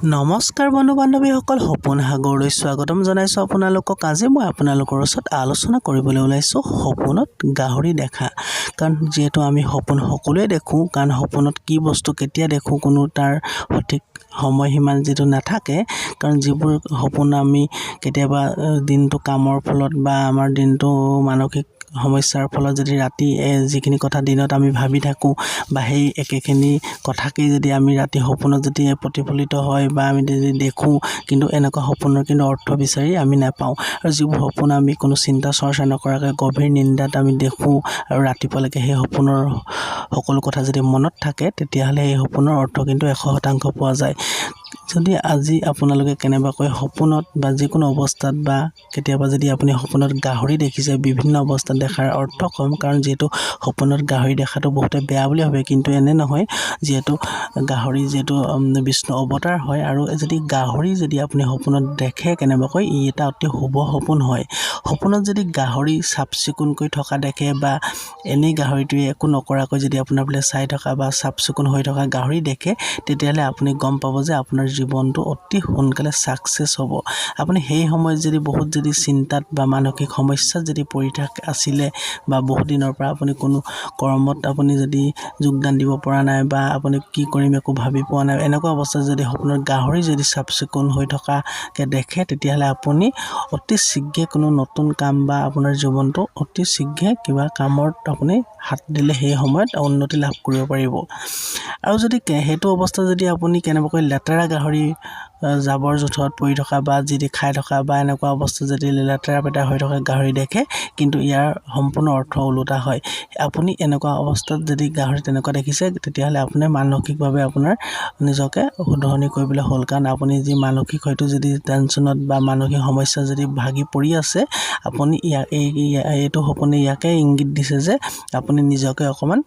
নমস্কাৰ বন্ধু বান্ধৱীসকল সপোন সাগৰলৈ স্বাগতম জনাইছোঁ আপোনালোকক। আজি মই আপোনালোকৰ ওচৰত আলোচনা কৰিবলৈ ওলাইছোঁ সপোনত গাহৰি দেখা। কাৰণ যিহেতু আমি সপোন সকলোৱে দেখোঁ কাৰণ সপোনত কি বস্তু কেতিয়া দেখোঁ কোনো তাৰ সঠিক সময়সীমা যিটো নাথাকে কাৰণ যিবোৰ সপোন আমি কেতিয়াবা দিনটো কামৰ ফলত বা আমাৰ দিনটো মানসিক সমস্যাৰ ফলত যদি ৰাতি যিখিনি কথা দিনত আমি ভাবি থাকোঁ বা সেই একেখিনি কথাকেই যদি আমি ৰাতি সপোনত যদি প্ৰতিফলিত হয় বা আমি যদি দেখোঁ কিন্তু এনেকুৱা সপোনৰ কিন্তু অৰ্থ বিচাৰি আমি নাপাওঁ। আৰু যিবোৰ সপোন আমি কোনো চিন্তা চৰ্চা নকৰাকৈ গভীৰ নিন্দাত আমি দেখোঁ আৰু ৰাতিপুৱালৈকে সেই সপোনৰ সকলো কথা যদি মনত থাকে তেতিয়াহ'লে সেই সপোনৰ অৰ্থ কিন্তু এশ শতাংশ পোৱা যায়। যদি আজি আপোনালোকে কেনেবাকৈ সপোনত বা যিকোনো অৱস্থাত বা কেতিয়াবা যদি আপুনি সপোনত গাহৰি দেখিছে বিভিন্ন অৱস্থাত দেখাৰ অৰ্থ ক'ম কাৰণ যিহেতু সপোনত গাহৰি দেখাটো বহুতে বেয়া বুলি ভাবে কিন্তু এনে নহয়। যিহেতু গাহৰি যিহেতু বিষ্ণু অৱতাৰ হয় আৰু যদি গাহৰি যদি আপুনি সপোনত দেখে কেনেবাকৈ ই এটা অতি শুভ সপোন হয়। সপোনত যদি গাহৰি চাফ চিকুণকৈ থকা দেখে বা এনেই গাহৰিটোৱে একো নকৰাকৈ যদি আপোনাৰ বোলে চাই থকা বা চাফ চিকুণ হৈ থকা গাহৰি দেখে তেতিয়াহ'লে আপুনি গম পাব যে আপোনাৰ জীৱনটো অতি সোনকালে ছাকচেছ হ'ব। আপুনি সেই সময়ত যদি বহুত যদি চিন্তাত বা মানসিক সমস্যাত যদি পৰি থাক আছিলে বা বহুত দিনৰ পৰা আপুনি কোনো কৰ্মত আপুনি যদি যোগদান দিব পৰা নাই বা আপুনি কি কৰিম একো ভাবি পোৱা নাই, এনেকুৱা অৱস্থাত যদি সপোনত গাহৰি যদি চাফ চিকুণ হৈ থকাকৈ দেখে, তেতিয়াহ'লে আপুনি অতি শীঘ্ৰে কোনো নতুন কাম বা আপোনাৰ জীৱনটো অতি শীঘ্ৰে কিবা কামত আপুনি হাত দিলে সেই সময়ত উন্নতি লাভ কৰিব পাৰিব। আৰু যদি সেইটো অৱস্থাত যদি আপুনি কেনেবাকৈ লেতেৰা গাহৰি হরি জাবৰ জোথৰত পৰি থকা বা যি খাই থকা বা এনেকুৱা অৱস্থাত যদি লেতেৰা পেতেৰা হৈ থকা গাহৰি দেখে কিন্তু ইয়াৰ সম্পূৰ্ণ অৰ্থ ওলোটা হয়। আপুনি এনেকুৱা অৱস্থাত যদি গাহৰি তেনেকুৱা দেখিছে তেতিয়াহ'লে আপুনি মানসিকভাৱে আপোনাৰ নিজকে শুধৰণি কৰিবলৈ হ'ল। কাৰণ আপুনি যি মানসিক হয়তো যদি টেনশ্যনত বা মানসিক সমস্যা যদি ভাগি পৰি আছে আপুনি ইয়াক এই এই- এইটো সপোনে ইয়াকে ইংগিত দিছে যে আপুনি নিজকে অকণমান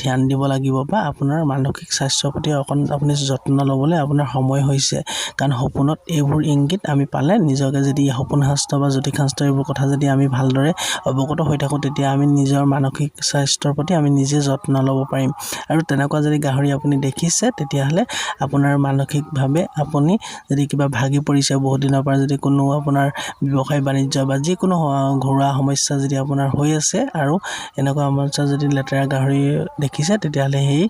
ধ্যান দিব লাগিব বা আপোনাৰ মানসিক স্বাস্থ্যৰ প্ৰতি অকণ আপুনি যত্ন ল'বলৈ আপোনাৰ সময় হৈছে। কাৰণ সপোনত এইবোৰ ইংগিত আমি পালে নিজকে যদি সপোন শাস্ত্ৰ বা জ্যোতিষ শাস্ত্ৰ এইবোৰ কথা যদি আমি ভালদৰে অৱগত হৈ থাকোঁ তেতিয়া আমি নিজৰ মানসিক স্বাস্থ্যৰ প্ৰতি আমি নিজে যত্ন ল'ব পাৰিম। আৰু তেনেকুৱা যদি গাহৰি আপুনি দেখিছে তেতিয়াহ'লে আপোনাৰ মানসিকভাৱে আপুনি যদি কিবা ভাগি পৰিছে বহুত দিনৰ পৰা যদি কোনো আপোনাৰ ব্যৱসায় বাণিজ্য বা যিকোনো ঘৰুৱা সমস্যা যদি আপোনাৰ হৈ আছে আৰু এনেকুৱা সমস্যা যদি লেতেৰা গাহৰি দেখিছে তেতিয়াহ'লে সেই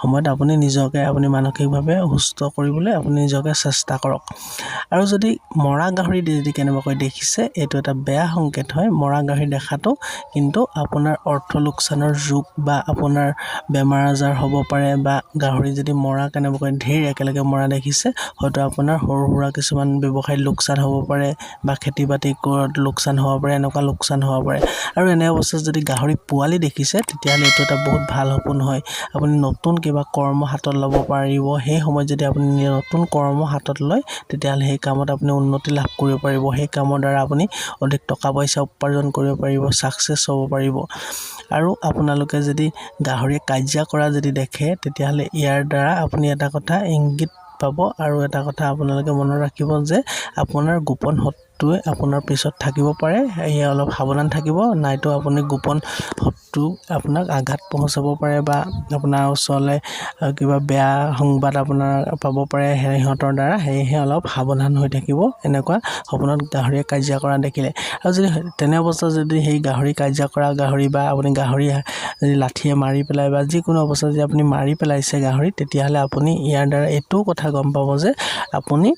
সময়ত আপুনি নিজকে আপুনি মানসিকভাৱে সুস্থ কৰিবলৈ আপুনি নিজকে চেষ্টা কৰক। আৰু যদি মৰা গাহৰি যদি কেনেবাকৈ দেখিছে এইটো এটা বেয়া সংকেত হয়। মৰা গাহৰি দেখাটো কিন্তু আপোনাৰ অৰ্থ লোকচানৰ যুগ বা আপোনাৰ বেমাৰ আজাৰ হ'ব পাৰে বা গাহৰি যদি মৰা কেনেবাকৈ ধেৰ একেলগে মৰা দেখিছে হয়তো আপোনাৰ সৰু সুৰা কিছুমান ব্যৱসায়ত লোকচান হ'ব পাৰে বা খেতি বাতি কৰাত লোকচান হ'ব পাৰে এনেকুৱা লোকচান হ'ব পাৰে। আৰু এনে অৱস্থাত যদি গাহৰি পোৱালি দেখিছে তেতিয়াহ'লে এইটো এটা বহুত ভাল সপোন হয়। আপুনি নতুন কিবা কৰ্ম হাতত ল'ব পাৰিব। সেই সময়ত যদি আপুনি নতুন কৰ্ম হাতত লয় তেতিয়াহ'লে সেই কামত আপুনি উন্নতি লাভ কৰিব পাৰিব। সেই কামৰ দ্বাৰা আপুনি অধিক টকা পইচা উপাৰ্জন কৰিব পাৰিব ছাকচেছ হ'ব পাৰিব। আৰু আপোনালোকে যদি গাহৰিয়ে কাজিয়া কৰা যদি দেখে তেতিয়াহ'লে ইয়াৰ দ্বাৰা আপুনি এটা কথা ইংগিত পাব আৰু এটা কথা আপোনালোকে মনত ৰাখিব যে আপোনাৰ গোপন শত্ৰুৱে আপোনাৰ পিছত থাকিব পাৰে। সেয়ে অলপ সাৱধান থাকিব নাইতো আপুনি গোপন শত্ৰু আপোনাক আঘাত পহুচাব পাৰে বা আপোনাৰ ওচৰলৈ কিবা বেয়া সংবাদ আপোনাৰ পাব পাৰে সিহঁতৰ দ্বাৰা সেয়েহে অলপ সাৱধান হৈ থাকিব। এনেকুৱা সপোনত গাহৰিয়ে কাজিয়া কৰা দেখিলে। আৰু যদি তেনে অৱস্থাত যদি সেই গাহৰি কাজিয়া কৰা গাহৰি বা আপুনি গাহৰি যদি লাঠিয়ে মাৰি পেলাই বা যিকোনো অৱস্থাত যদি আপুনি মাৰি পেলাইছে গাহৰি তেতিয়াহ'লে আপুনি ইয়াৰ দ্বাৰা এইটোও কথা গম পাব যে আপুনি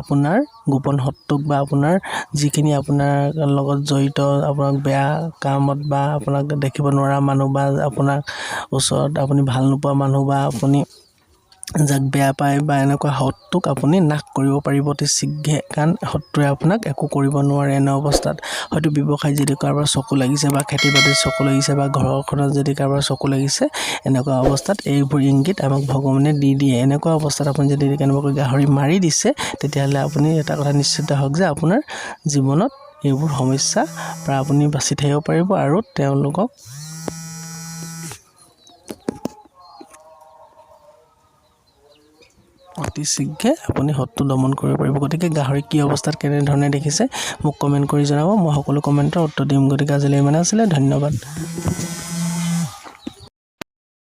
আপোনাৰ গোপন শত্ৰুক বা আপোনাৰ যিখিনি আপোনাৰ লগত জড়িত আপোনাক বেয়া কামত বা আপোনাক দেখিব নোৱাৰা মানুহ বা আপোনাক ওচৰত আপুনি ভাল নোপোৱা মানুহ বা আপুনি যাক বেয়া পায় বা এনেকুৱা শত্ৰুক আপুনি নাশ কৰিব পাৰিব অতি শীঘ্ৰে কাৰণ শত্ৰুৱে আপোনাক একো কৰিব নোৱাৰে এনে অৱস্থাত। হয়তো ব্যৱসায়ত যদি কাৰোবাৰ চকু লাগিছে বা খেতি বাতিত চকু লাগিছে বা ঘৰখনত যদি কাৰোবাৰ চকু লাগিছে এনেকুৱা অৱস্থাত এইবোৰ ইংগিত আমাক ভগৱানে দি দিয়ে। এনেকুৱা অৱস্থাত আপুনি যদি কেনেবাকৈ গাহৰি মাৰি দিছে তেতিয়াহ'লে আপুনি এটা কথা নিশ্চিত হওক যে আপোনাৰ জীৱনত এইবোৰ সমস্যাৰ পৰা আপুনি বাচি থাকিব পাৰিব আৰু তেওঁলোকক অতি শীঘ্ৰে আপুনি শত্ৰু দমন কৰিব পাৰিব। গতিকে গাহৰি কি অৱস্থাত কেনেধৰণে দেখিছে, মোক কমেণ্ট কৰি জনাব। মই সকলো কমেণ্টৰ উত্তৰ দিম। গতিকে আজিলৈ ইমানে আছিলে। ধন্যবাদ।